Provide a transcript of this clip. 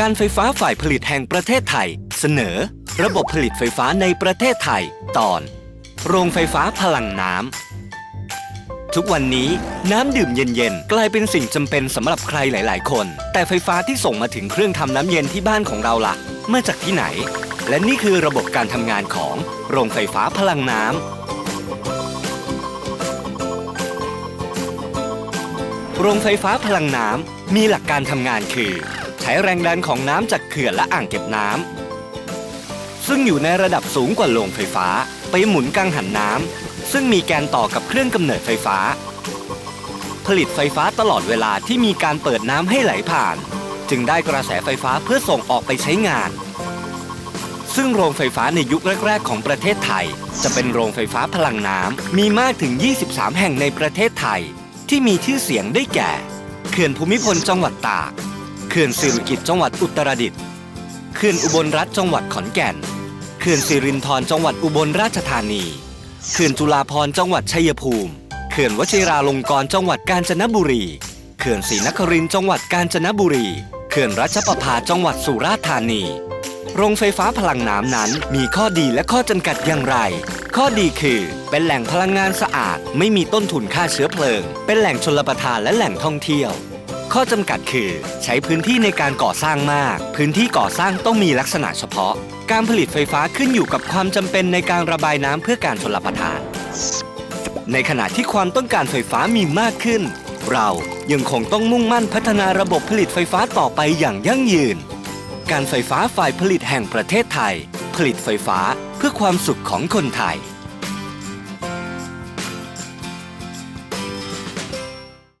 การไฟฟ้าฝ่ายผลิตแห่งประเทศไทย เสนอ ระบบผลิตไฟฟ้าในประเทศไทย ตอน โรงไฟฟ้าพลังน้ำ ทุกวันนี้น้ำดื่มเย็นๆ กลายเป็นสิ่งจำเป็นสำหรับใครหลาย ๆ คน แต่ไฟฟ้าที่ส่งมาถึงเครื่องทำน้ำเย็นที่บ้านของเราล่ะมาจากที่ไหน และนี่คือระบบการทำงานของโรงไฟฟ้าพลังน้ำโรงไฟฟ้าพลังน้ำมีหลักการทำงานคือ ใช้แรงดันของน้ำจากเขื่อนและอ่างเก็บน้ำซึ่งอยู่ในระดับสูงกว่าโรงไฟฟ้า ไปหมุนกังหันน้ำซึ่งมีแกนต่อกับเครื่องกำเนิดไฟฟ้า ผลิตไฟฟ้าตลอดเวลาที่มีการเปิดน้ำให้ไหลผ่าน จึงได้กระแสไฟฟ้าเพื่อส่งออกไปใช้งาน ซึ่งโรงไฟฟ้าในยุคแรก ๆ ของประเทศไทย จะเป็นโรงไฟฟ้าพลังน้ำมีมากถึง 23 แห่งในประเทศไทย ที่มีชื่อเสียงได้แก่ เขื่อนภูมิพลจังหวัดตาก ขื่อนสิริกิติ์จังหวัดอุตรดิตถ์เขื่อนอุบลรัฐจังหวัดขอนแก่นเขื่อนสิรินธรจังหวัดอุบลราชธานีเขื่อนจุฬาภรณ์จังหวัดชัยภูมิเขื่อนวชิราลงกรณ์จังหวัดกาญจนบุรีเขื่อนศรีนครินทร์จังหวัดกาญจนบุรีเขื่อนรัชประภาจังหวัดสุราษฎร์ธานี โรงไฟฟ้าพลังน้ำนั้นมีข้อดีและข้อจำกัดอย่างไร ข้อดีคือเป็นแหล่งพลังงานสะอาด ไม่มีต้นทุนค่าเชื้อเพลิง เป็นแหล่งชลประทานและแหล่งท่องเที่ยว ข้อจำกัดคือ ใช้พื้นที่ในการก่อสร้างมาก พื้นที่ก่อสร้างต้องมีลักษณะเฉพาะ การผลิตไฟฟ้าขึ้นอยู่กับความจำเป็นในการระบายน้ำเพื่อการชลประทาน ในขณะที่ความต้องการไฟฟ้ามีมากขึ้น เรายังคงต้องมุ่งมั่นพัฒนาระบบผลิตไฟฟ้าต่อไปอย่างยั่งยืน การไฟฟ้าฝ่ายผลิตแห่งประเทศไทย ผลิตไฟฟ้าเพื่อความสุขของคนไทย